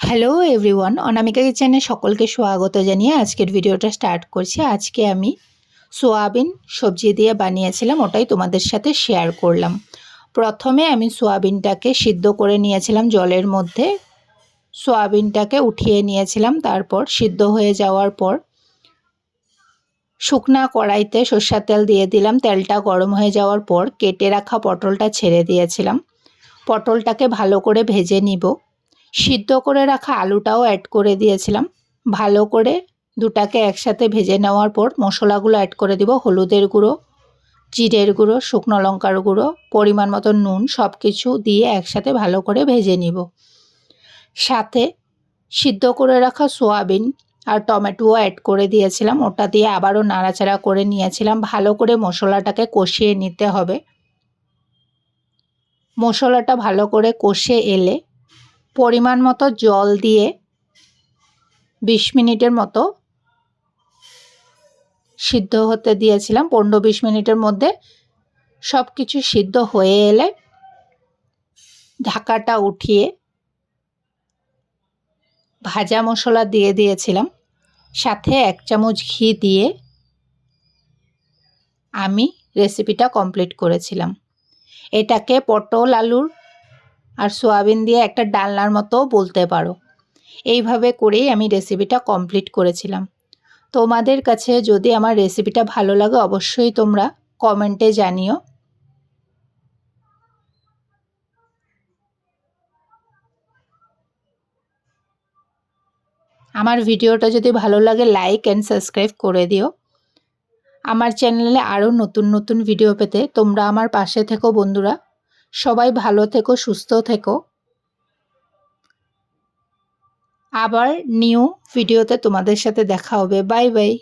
Hello everyone অনামিকা কিচেনে সকলকে স্বাগত জানিয়ে আজকের ভিডিওটা স্টার্ট করছি। আজকে আমি সোয়াবিন সবজি দিয়ে বানিয়েছিলাম, ওটাই তোমাদের সাথে শেয়ার করলাম। প্রথমে আমি সোয়াবিনটাকে সিদ্ধ করে নিয়েছিলাম জলের মধ্যে। সোয়াবিনটাকে উঠিয়ে নিয়েছিলাম, তারপর সিদ্ধ হয়ে যাওয়ার পর শুকনা কড়াইতে সর্ষার তেল দিয়ে দিলাম। তেলটা গরম হয়ে যাওয়ার পর কেটে রাখা পটলটা ছেড়ে দিয়েছিলাম। পটলটাকে ভালো করে ভেজে নিব। সিদ্ধ করে রাখা আলুটাও অ্যাড করে দিয়েছিলাম। ভালো করে দুটাকে একসাথে ভেজে নেওয়ার পর মশলাগুলো অ্যাড করে দিব হলুদের গুঁড়ো, জিরের গুঁড়ো, শুকনো লঙ্কার গুঁড়ো, পরিমাণ মতো নুন সব কিছু দিয়ে একসাথে ভালো করে ভেজে নিব। সাথে সিদ্ধ করে রাখা সোয়াবিন আর টমেটোও অ্যাড করে দিয়েছিলাম। ওটা দিয়ে আবারও নাড়াচাড়া করে নিয়েছিলাম। ভালো করে মশলাটাকে কষিয়ে নিতে হবে। মশলাটা ভালো করে কষে এলে পরিমাণ মতো জল দিয়ে বিশ মিনিটের মতো সিদ্ধ হতে দিয়েছিলাম। পনেরো বিশ মিনিটের মধ্যে সব কিছু সিদ্ধ হয়ে এলে ঢাকাটা উঠিয়ে ভাজা মশলা দিয়ে দিয়েছিলাম। সাথে এক চামচ ঘি দিয়ে আমি রেসিপিটা কমপ্লিট করেছিলাম। এটাকে পটল আলুর আর সোয়াবিন দিয়ে একটা ডালনার মতো বলতে পারো। এইভাবে করেই আমি রেসিপিটা কমপ্লিট করেছিলাম। তোমাদের কাছে যদি আমার রেসিপিটা ভালো লাগে, অবশ্যই তোমরা কমেন্টে জানিও। আমার ভিডিওটা যদি ভালো লাগে লাইক অ্যান্ড সাবস্ক্রাইব করে দিও। আমার চ্যানেলে আরও নতুন নতুন ভিডিও পেতে তোমরা আমার পাশে থেকো বন্ধুরা। সবাই ভালো থেকো সুস্থ থেকো। আবার নিউ ভিডিওতে তোমাদের সাথে দেখা হবে। Bye bye